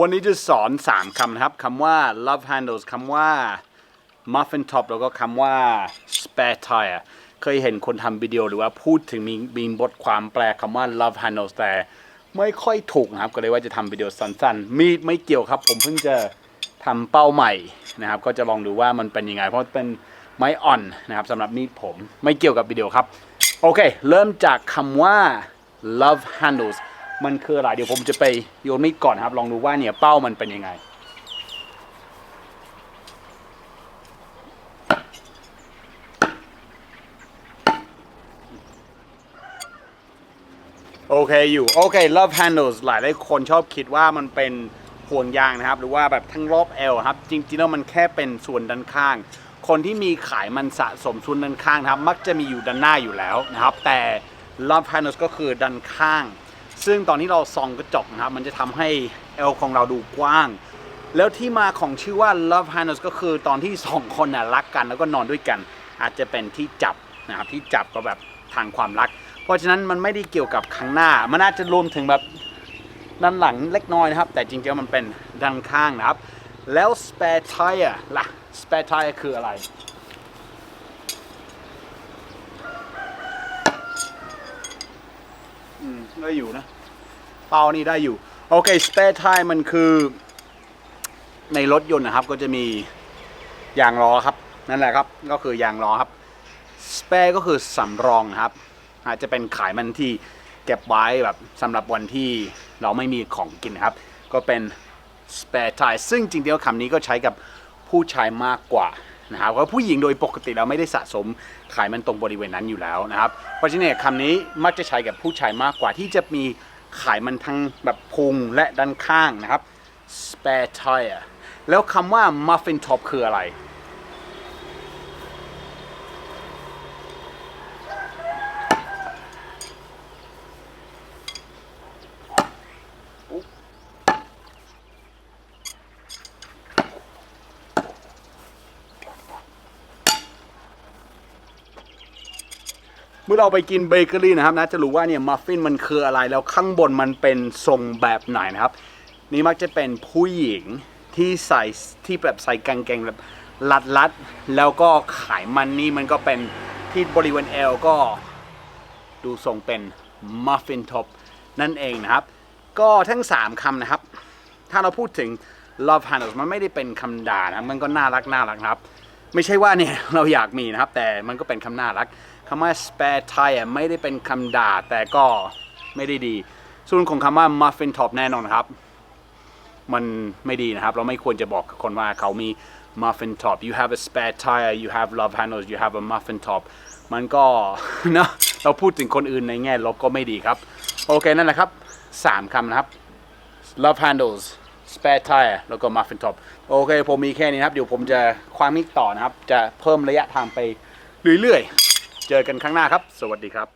วันนี้จะสอน 3คำนะครับคำว่า love handles คำว่า muffin top แล้วก็คำว่า spare tire เคยเห็นคนทำวิดีโอหรือว่าพูดถึงมีมีบทความแปลคำว่า love handles แต่ไม่ค่อยถูกนะครับ ก็เลยว่าจะทำวิดีโอสั้นๆ มีดไม่เกี่ยวครับ ผมเพิ่งจะทำเป้าใหม่นะครับ ก็จะลองดูว่ามันเป็นยังไง เพราะเป็นไม้อ่อนนะครับสำหรับมีดผมไม่เกี่ยวกับวิดีโอครับ โอเค เริ่มจากคำว่า love handles มันคืออะไรเดี๋ยวผมจะไปโยนมีดก่อนครับ ลองดูว่าเนี่ยเป้ามันเป็นยังไง โอเคอยู่โอเค love handles หลายหลายคนชอบคิดว่ามันเป็นห่วงยางนะครับ หรือว่าแบบทั้งรอบเอวครับ จริงๆแล้วมันแค่เป็นส่วนด้านข้าง คนที่มีขายมันสะสมส่วนด้านข้างนะครับ มักจะมีอยู่ด้านหน้าอยู่แล้วนะครับ แต่ love handles ก็คือด้านข้าง ซึ่งตอนที่เราส่องกระจกนะครับ มันจะทำให้เอวของเราดูกว้าง แล้วที่มาของชื่อว่า love handles ก็คือตอนที่สองคนน่ะรักกันแล้วก็นอนด้วยกัน อาจจะเป็นที่จับนะครับที่จับก็แบบทางความรัก เพราะฉะนั้นมันไม่ได้เกี่ยวกับข้างหน้า มันอาจจะรวมถึงแบบด้านหลังเล็กน้อยนะครับ แต่จริงๆมันเป็นด้านข้างนะครับ แล้ว spare tire ล่ะ spare tire คืออะไรอืมได้อยู่นะ เป้านี่ได้อยู่ โอเค spare tire มันคือ ในรถยนต์นะครับ ก็จะมียางล้อครับ นั่นแหละครับ ก็คือยางล้อครับ spare ก็คือสำรองครับ อาจจะเป็นขายมันที่เก็บไว้แบบสำหรับวันที่เราไม่มีของกินนะครับ ก็เป็น spare tire ซึ่งจริงๆแล้วคำนี้ก็ใช้กับผู้ชายมากกว่านะครับเพราะผู้หญิงโดยปกติเราไม่ได้สะสมขายมันตรงบริเวณนั้นอยู่แล้วนะครับ เพราะฉะนั้นคำนี้มักจะใช้กับผู้ชายมากกว่าที่จะมี ขายมันทั้งแบบพุงและด้านข้างนะครับ spare tire แล้วคำว่า muffin top คืออะไร เมื่อเราไปกินเบเกอรี่นะครับนะจะรู้ว่าเนี่ยมัฟฟินมันคืออะไรแล้วข้างบนมันเป็นทรงแบบไหนนะครับ นี่มักจะเป็นผู้หญิงที่ใส่ที่แบบใส่กางเกงแบบรัดรัดๆแล้วก็ขายมันนี่มันก็เป็นที่บริเวณเอวก็ดูทรงเป็นมัฟฟินท็อปนั่นเองนะครับ ก็ทั้ง 3คำนะครับ ถ้าเราพูดถึง love handles มันไม่ได้เป็นคำด่านะมันก็น่ารักน่ารักนะครับ ไม่ใช่ว่าเนี่ยเราอยากมีนะครับ แต่มันก็เป็นคำน่ารัก คำว่า spare tire ไม่ได้เป็นคำด่าแต่ก็ไม่ได้ดี ส่วนของคำว่า muffin top แน่นอนครับ มันไม่ดีนะครับ เราไม่ควรจะบอกคนว่าเขามี muffin top you have a spare tire you have love handles you have a muffin top มันก็นะเราพูดถึงคนอื่นในแง่ลบก็ไม่ดีครับ โอเค นั่นแหละครับสามคำนะครับ love handles spare tire แล้วก็ muffin top โอเค ผมมีแค่นี้นะครับ เดี๋ยวผมจะความมิกต่อนะครับ จะเพิ่มระยะทางไปเรื่อยๆ เจอกันครั้งหน้าครับ สวัสดีครับ